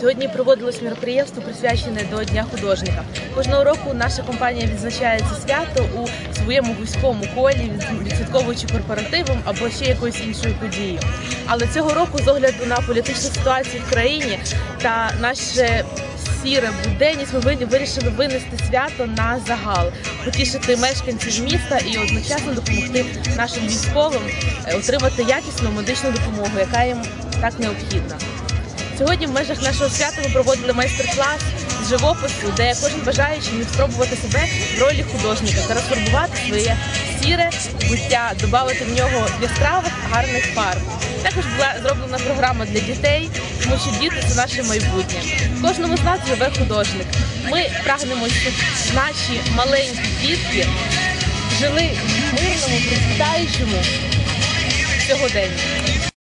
Сьогодні проводилось мероприємство, присвячене до Дня художника. Кожного року наша компанія відзначає це свято у своєму вузькому колі, відсвятковуючи корпоративом або ще якоюсь іншою подією. Але цього року, з огляду на політичну ситуацію в країні та наше сіре буденність, ми ви- вирішили винести свято на загал, потішити мешканців міста і одночасно допомогти нашим військовим е, отримати якісну медичну допомогу, яка їм так необхідна. Сьогодні в межах нашого свята ми проводили майстер-клас з живопису, де кожен бажаючий міг спробувати себе в ролі художника та розфарбувати своє сіре буття, додати в нього яскравих гарних фарб. Також була зроблена програма для дітей, тому що діти це наше майбутнє. Кожному з нас живе художник. Ми прагнемо, щоб наші маленькі дітки жили в мирному, процвітаючому сьогоденні.